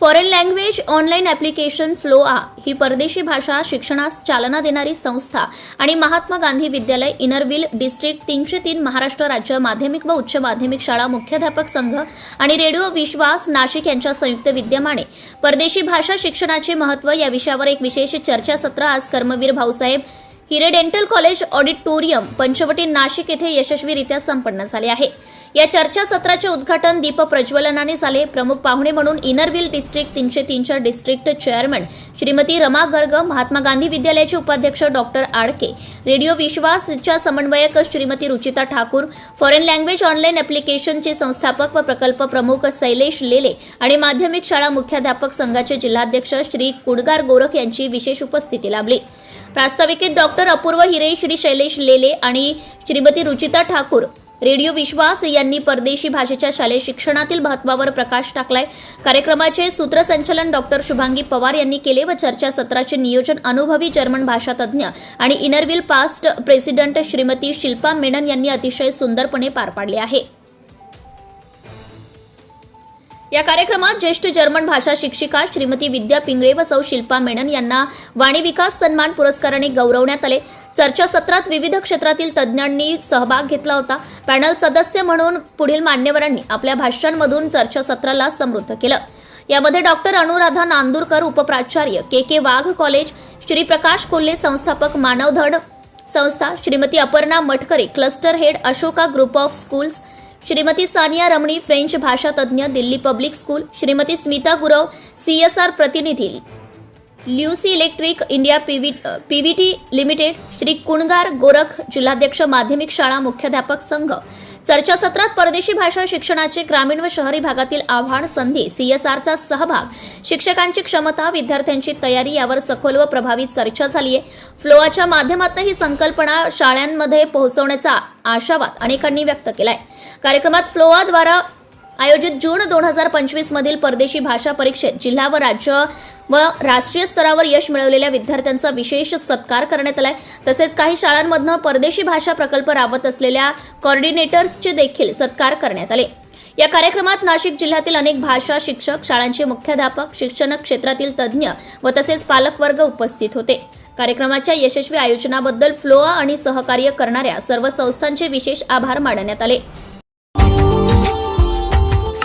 Foreign language online application Floa ही परदेशी भाषा शिक्षणास चालना देणारी संस्था आणि महात्मा गांधी विद्यालय इनरविल डिस्ट्रिक्ट तीनशे तीन महाराष्ट्र राज्य माध्यमिक व उच्च माध्यमिक शाळा मुख्याध्यापक संघ आणि रेडिओ विश्वास नाशिक यांच्या संयुक्त विद्यमाने. परदेशी भाषा शिक्षणाचे महत्त्व या विषयावर एक विशेष चर्चासत्र आज Karmaveer Bhausaheb Hire dental college auditorium Panchavati Nashik येथे यशस्वीरित्या संपन्न झाले आहे. या चर्चासत्राचे उद्घाटन दीप प्रज्वलनाने झाले. प्रमुख पाहुणे म्हणून इनरव्हील डिस्ट्रिक्ट तीनशे तीनच्या डिस्ट्रिक्ट चेअरमन श्रीमती रमा गर्ग महात्मा गांधी विद्यालयाचे उपाध्यक्ष डॉक्टर आडके रेडिओ विश्वासच्या समन्वयक Shrimati Ruchita Thakur foreign language online ॲप्लिकेशनचे संस्थापक व प्रकल्प प्रमुख शैलेश लेले आणि माध्यमिक शाळा मुख्याध्यापक संघाचे जिल्हाध्यक्ष श्री कुडगार गोरख यांची विशेष उपस्थिती लाभली. प्रास्ताविकेत डॉक्टर अपूर्व हिरे श्री शैलेश लेले आणि श्रीमती रुचिता ठाकूर रेडिओ विश्वास यांनी परदेशी भाषेच्या शालेय शिक्षणातील महत्वावर प्रकाश टाकलाय. कार्यक्रमाचे सूत्रसंचालन डॉक्टर शुभांगी पवार यांनी केले व चर्चासत्राचे नियोजन अनुभवी जर्मन भाषा तज्ज्ञ आणि Inner Wheel past president Shrimati Shilpa Menon यांनी अतिशय सुंदरपणे पार पाडले आहे. या कार्यक्रमात ज्येष्ठ जर्मन भाषा शिक्षिका श्रीमती विद्या पिंगळे व सौ शिल्पा मेनन यांना वाणी विकास सन्मान पुरस्काराने गौरवण्यात आले. चर्चासत्रात विविध क्षेत्रातील तज्ज्ञांनी सहभाग घेतला होता. पॅनल सदस्य म्हणून पुढील मान्यवरांनी आपल्या भाषणांमधून चर्चासत्राला समृद्ध केलं. यामध्ये doctor Anuradha Nandurkar उपप्राचार्य K K Wagh college Shri Prakash Kolhe संस्थापक मानवधड संस्था Shrimati Aparna Matkare cluster head Ashoka group of schools Shrimati Saniya Ramani French भाषा तज्ज्ञ Delhi public school Shrimati Smita Gurav CSR प्रतिनिधी. Lucy electric India PV T limited Shri Kungar Gorakh जिल्हाध्यक्ष माध्यमिक शाळा मुख्याध्यापक संघ. चर्चासत्रात परदेशी भाषा शिक्षणाचे ग्रामीण व शहरी भागातील आव्हान संधी सीएसआरचा सहभाग. शिक्षकांची क्षमता विद्यार्थ्यांची तयारी यावर सखोल व प्रभावी चर्चा झाली आहे. फ्लोआच्या माध्यमातून ही संकल्पना शाळांमध्ये पोहोचवण्याचा आशावाद अनेकांनी व्यक्त केलाय. कार्यक्रमात फ्लोआद्वारा आयोजित जून दोन हजार पंचवीस मधील परदेशी भाषा परीक्षेत जिल्हा व राज्य व राष्ट्रीय स्तरावर यश मिळवलेल्या विद्यार्थ्यांचा विशेष सत्कार करण्यात आलाय. तसेच काही शाळांमधनं परदेशी भाषा प्रकल्प राबवत असलेल्या कॉर्डिनेटर्सचे देखील सत्कार करण्यात आले. या कार्यक्रमात नाशिक जिल्ह्यातील अनेक भाषा शिक्षक शाळांचे मुख्याध्यापक शिक्षण क्षेत्रातील तज्ज्ञ व तसेच पालकवर्ग उपस्थित होते. कार्यक्रमाच्या यशस्वी आयोजनाबद्दल फ्लोआ आणि सहकार्य करणाऱ्या सर्व संस्थांचे विशेष आभार मानण्यात आले.